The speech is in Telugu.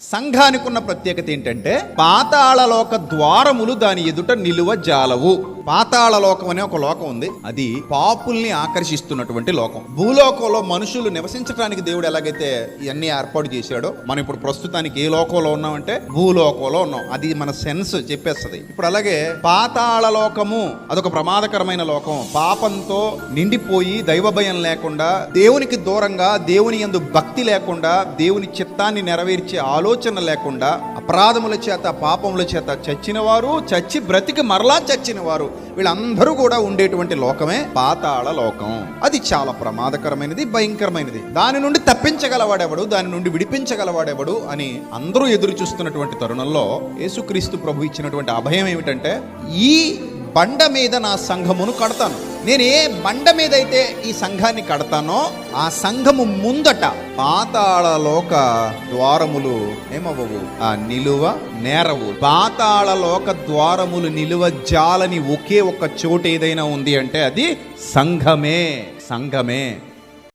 సంఘానికి ఉన్న ప్రత్యేకత ఏంటంటే పాతాళలోక ద్వారములు దాని ఎదుట నిలువ జాలవు. పాతాళలోకం అనే ఒక లోకం ఉంది. అది పాపుల్ని ఆకర్షిస్తున్నటువంటి లోకం. భూలోకంలో మనుషులు నివసించడానికి దేవుడు ఎలాగైతే ఇవన్నీ ఏర్పాటు చేశాడో మనం ఇప్పుడు ప్రస్తుతానికి ఏ లోకంలో ఉన్నామంటే భూలోకంలో ఉన్నాం. అది మన సెన్స్ చెప్పేస్తుంది. ఇప్పుడు అలాగే పాతాళలోకము అదొక ప్రమాదకరమైన లోకం. పాపంతో నిండిపోయి దైవ భయం లేకుండా దేవునికి దూరంగా దేవుని యందు భక్తి లేకుండా దేవుని చిత్తాన్ని నెరవేర్చే ఆలోచన లేకుండా అపరాధముల చేత పాపముల చేత చచ్చిన వారు చచ్చి బ్రతికి మరలా చచ్చిన వారు వీళ్ళందరూ కూడా ఉండేటువంటి లోకమే పాతాళ లోకం. అది చాలా ప్రమాదకరమైనది భయంకరమైనది. దాని నుండి తప్పించగలవాడెవడు దాని నుండి విడిపించగలవాడెవడు అని అందరూ ఎదురు చూస్తున్నటువంటి తరుణంలో యేసుక్రీస్తు ప్రభు ఇచ్చినటువంటి అభయం ఏమిటంటే ఈ బండ మీద నా సంఘమును కడతాను. నేను ఏ బండ మీద అయితే ఈ సంఘాన్ని కడతానో ఆ సంఘము ముందట పాతాళలోక ద్వారములు ఏమవ్వవు? ఆ నిలువ నేరవు. పాతాళలోక ద్వారములు నిలువ జాలని ఒకే ఒక్క చోటు ఏదైనా ఉంది అంటే అది సంఘమే సంఘమే.